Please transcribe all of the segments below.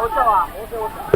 我叫啊我叫我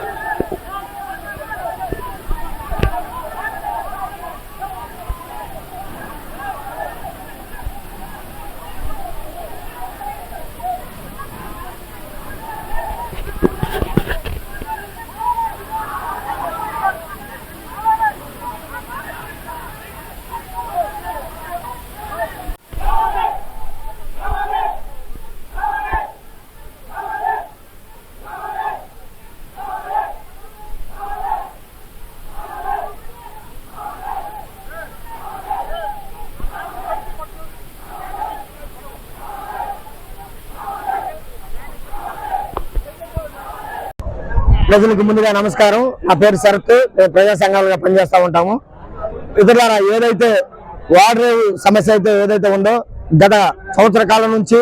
ప్రజలకు ముందుగా నమస్కారం. నా పేరు శరత్. మేము ప్రజా సంఘాలుగా పనిచేస్తూ ఉంటాము. ఇతరుల ఏదైతే వాటర్ సమస్య అయితే ఏదైతే ఉందో గత సంవత్సర కాలం నుంచి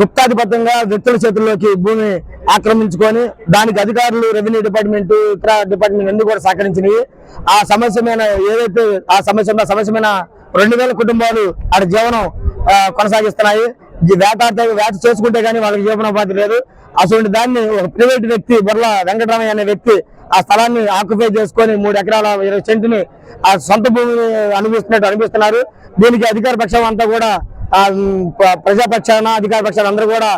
గుప్తాధిపత్యంగా వ్యక్తుల చేతుల్లోకి భూమి ఆక్రమించుకొని దానికి అధికారులు రెవెన్యూ డిపార్ట్మెంట్ ఇతర డిపార్ట్మెంట్ అన్ని కూడా సహకరించినవి. ఆ సమస్య మీద ఏదైతే ఆ సమస్య ఉందో సమస్య మీద రెండు వేల కుటుంబాలు ఆడ జీవనం కొనసాగిస్తున్నాయి. వేట వేట చేసుకుంటే కానీ వాళ్ళకి జీవనోపాధి లేదు. అటువంటి దాన్ని ఒక ప్రైవేట్ వ్యక్తి బొర్ల వెంకటరామయ్య అనే వ్యక్తి ఆ స్థలాన్ని ఆక్యుపై చేసుకొని మూడు ఎకరాల ఇరవై సెంటుని ఆ సొంత భూమిని అనుభవిస్తున్నట్టు అనిపిస్తున్నారు దీనికి అధికార పక్షం అంతా కూడా ప్రజాపక్షాన అధికార పక్షాలు అందరూ కూడా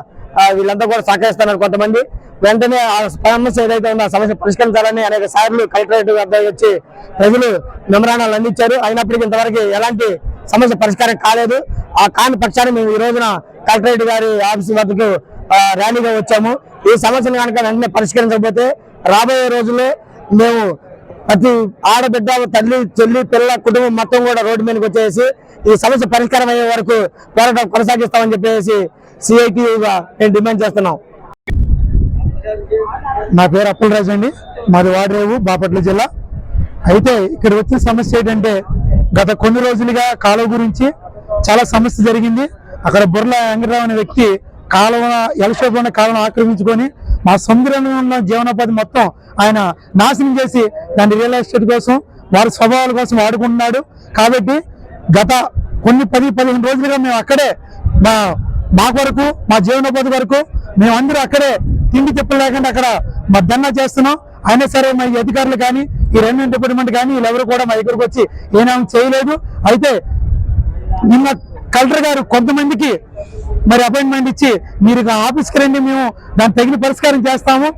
వీళ్ళంతా కూడా సహకరిస్తున్నారు కొంతమంది. వెంటనే ఆ సమస్య ఏదైతే ఉందో ఆ సమస్య పరిష్కరించాలని అనేక సార్లు కలెక్టరేట్ వద్ద వచ్చి ప్రజలు మెమరానాలు అందించారు. అయినప్పటికీ ఇంతవరకు ఎలాంటి సమస్య పరిష్కారం కాలేదు. ఆ కాని పక్షాన్ని మేము ఈ రోజున కలెక్టరేట్ గారి ఆఫీస్ వద్దకు ర్యాలీగా వచ్చాము. ఈ సమస్యను కనుక వెంటనే పరిష్కరించకపోతే రాబోయే రోజుల్లో మేము ప్రతి ఆడబిడ్డ తల్లి చెల్లి పిల్ల కుటుంబం మొత్తం కూడా రోడ్డు మీదకి వచ్చేసి ఈ సమస్య పరిష్కారం అయ్యే వరకు పోరాటం కొనసాగిస్తామని చెప్పేసి సిఐటిగా మేము డిమాండ్ చేస్తున్నాం. నా పేరు అప్పులరాజు అండి. మాది వాడరేవు బాపట్ల జిల్లా. అయితే ఇక్కడ వచ్చిన సమస్య ఏంటంటే గత కొన్ని రోజులుగా కాలువ గురించి చాలా సమస్య జరిగింది. అక్కడ బుర్ల వెంకటరావు అనే వ్యక్తి కాలువ ఎలషేపు ఉన్న కాలువను ఆక్రమించుకొని మా సముద్రంలో ఉన్న జీవనోపాధి మొత్తం ఆయన నాశనం చేసి దాని రియల్ ఎస్టేట్ కోసం వారి స్వభావాల కోసం వాడుకుంటున్నాడు. కాబట్టి గత కొన్ని పది పదిహేను రోజులుగా మేము అక్కడే మా మా కొరకు మా జీవనోపాధి వరకు మేమందరూ అక్కడే తిండి తిప్పలు లేకుండా అక్కడ మా ధర్నా చేస్తున్నాం. అయినా సరే మా ఈ అధికారులు కానీ ఈ రెవెన్యూ డిపార్ట్మెంట్ కానీ వీళ్ళెవరు కూడా మా దగ్గరకు వచ్చి ఏమేమి చేయలేదు. అయితే నిన్న కలెక్టర్ గారు కొంతమందికి మరి అపాయింట్మెంట్ ఇచ్చి మీరు ఆఫీస్కి రండి మేము దాన్ని తగిన పరిష్కారం చేస్తాము.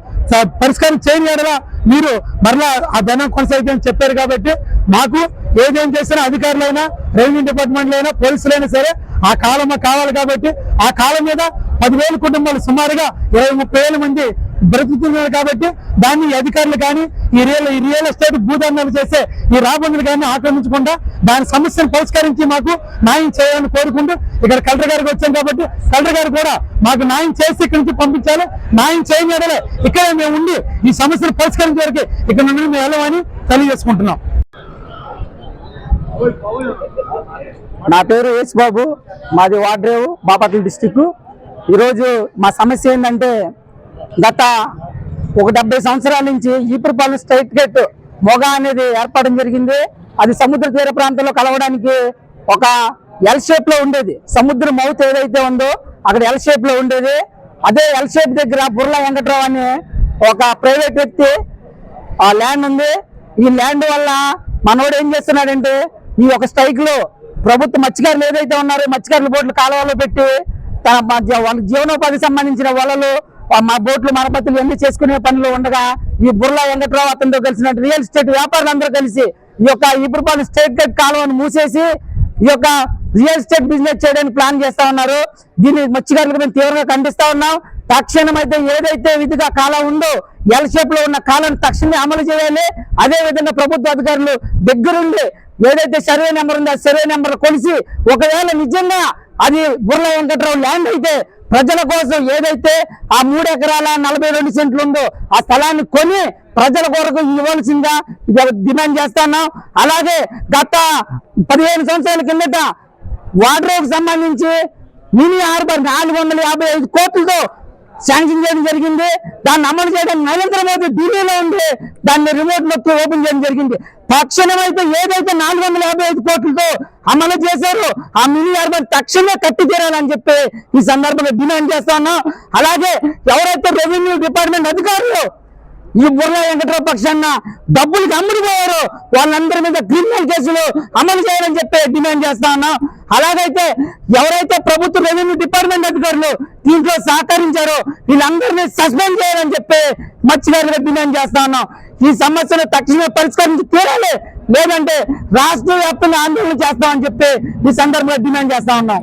పరిష్కారం చేయని ఎడలా మీరు మరలా ఆ ధనం కొనసాగుతుందని చెప్పారు కాబట్టి మాకు ఏదేం చేసినా అధికారులైనా రెవెన్యూ డిపార్ట్మెంట్లో అయినా పోలీసులైనా సరే ఆ కాలం కావాలి కాబట్టి ఆ కాలం మీద పదివేల కుటుంబాలు సుమారుగా ఇరవై ముప్పై వేల మంది బ్రతుకుతున్నారు కాబట్టి దాన్ని అధికారులు కానీ ఈ రియల్ ఈ రియల్ ఎస్టేట్ భూదండాలు చేసే ఈ రాబందులు కానీ ఆక్రమించకుండా దాని సమస్యను పరిష్కరించి మాకు న్యాయం చేయాలని కోరుకుంటూ ఇక్కడ కలెక్టర్ గారికి వచ్చాం కాబట్టి కలెక్టర్ గారు కూడా మాకు న్యాయం చేసి ఇక్కడి నుంచి పంపించాలి. న్యాయం చేయలేదలే ఇక్కడే మేము ఉండి ఈ సమస్యను పరిష్కరించే వరకు ఇక్కడ నుండి మేము వెళ్ళమని తెలియజేసుకుంటున్నాం. నా పేరు యేసుబాబు మాది వాడ్రేవు బాపట్ల డిస్టిక్ ఈరోజు మా సమస్య ఏంటంటే గత ఒక డెబ్బై సంవత్సరాల నుంచి ఈపురపాలెం స్ట్రైట్ గేట్ మొగ అనేది ఏర్పడడం జరిగింది. అది సముద్ర తీర ప్రాంతంలో కలవడానికి ఒక ఎల్ షేప్లో ఉండేది. సముద్ర మౌత్ ఏదైతే ఉందో అక్కడ ఎల్ షేప్లో ఉండేది. అదే ఎల్ షేప్ దగ్గర బుర్లా వెంకట్రావు అని ఒక ప్రైవేట్ వ్యక్తి ఆ ల్యాండ్ ఉంది. ఈ ల్యాండ్ వల్ల మనోడు ఏం చేస్తున్నాడంటే ఈ ఒక స్ట్రైక్లో ప్రభుత్వ మత్స్యకారులు ఏదైతే ఉన్నారో మత్స్యకారుల బోట్లు కాలువలో పెట్టి తన మా వాళ్ళ జీవనోపాధికి సంబంధించిన వలలు మా బోట్లు మరమ్మతులు ఎన్ని చేసుకునే పనులు ఉండగా ఈ బుర్లా వెంకట్రావు అతనితో కలిసినట్టు రియల్ ఎస్టేట్ వ్యాపారులందరూ కలిసి ఈ యొక్క ఇప్పుడు స్టేట్ గేట్ కాలువను మూసేసి ఈ యొక్క రియల్ ఎస్టేట్ బిజినెస్ చేయడానికి ప్లాన్ చేస్తా ఉన్నారు. దీన్ని మత్స్యకారులకు మేము తీవ్రంగా ఖండిస్తా ఉన్నాం. తక్షణం అయితే ఏదైతే విధిగా కాలం ఉందో ఎల్ షేప్లో ఉన్న కాలాన్ని తక్షణమే అమలు చేయాలి. అదే విధంగా ప్రభుత్వ అధికారులు దగ్గరుండి ఏదైతే సర్వే నెంబర్ ఉందో ఆ సర్వే నెంబర్ కొలిసి ఒకవేళ నిజంగా అది బుర్ర వెంకట్రావు ల్యాండ్ అయితే ప్రజల కోసం ఏదైతే ఆ మూడు ఎకరాల నలభై రెండు సెంట్లు ఉందో ఆ స్థలాన్ని కొని ప్రజల కొరకు ఇవ్వాల్సిందిగా ఇది డిమాండ్ చేస్తున్నాం అలాగే గత పదిహేను సంవత్సరాల కిందట వాటర్ సంబంధించి మినీ హార్బర్ నాలుగు వందల యాభై ఐదు కోట్లతో శాంక్షన్ చేయడం జరిగింది. దాన్ని అమలు చేయడం నరేంద్ర మోదీ ఢిల్లీలో ఉంది. దాన్ని రిమోట్ నొక్కి ఓపెన్ చేయడం జరిగింది. తక్షణం అయితే ఏదైతే నాలుగు వందల యాభై ఐదు కోట్లతో అమలు చేశారో ఆ మినీ హార్బర్ తక్షణమే కట్టి తీరాలని చెప్పి ఈ సందర్భంగా డిమాండ్ చేస్తా అలాగే ఎవరైతే రెవెన్యూ డిపార్ట్మెంట్ అధికారులు ఈ బుర్ర వెంకటరావు పక్షాన డబ్బులకి అమ్ముడిపోయారు వాళ్ళందరి మీద క్రిమినల్ కేసులు అమలు చేయాలని చెప్పి డిమాండ్ చేస్తా ఉన్నాం. అలాగైతే ఎవరైతే ప్రభుత్వ రెవెన్యూ డిపార్ట్మెంట్ అధికారులు దీంట్లో సహకరించారో వీళ్ళందరినీ సస్పెండ్ చేయాలని చెప్పి మత్స్యకారులుగా డిమాండ్ చేస్తా ఉన్నాం. ఈ సమస్యను తక్షణమే పరిష్కరించి తీరాలి. లేదంటే రాష్ట్ర వ్యాప్తంగా ఆందోళన చేస్తామని చెప్పి ఈ సందర్భంగా డిమాండ్ చేస్తా ఉన్నాం.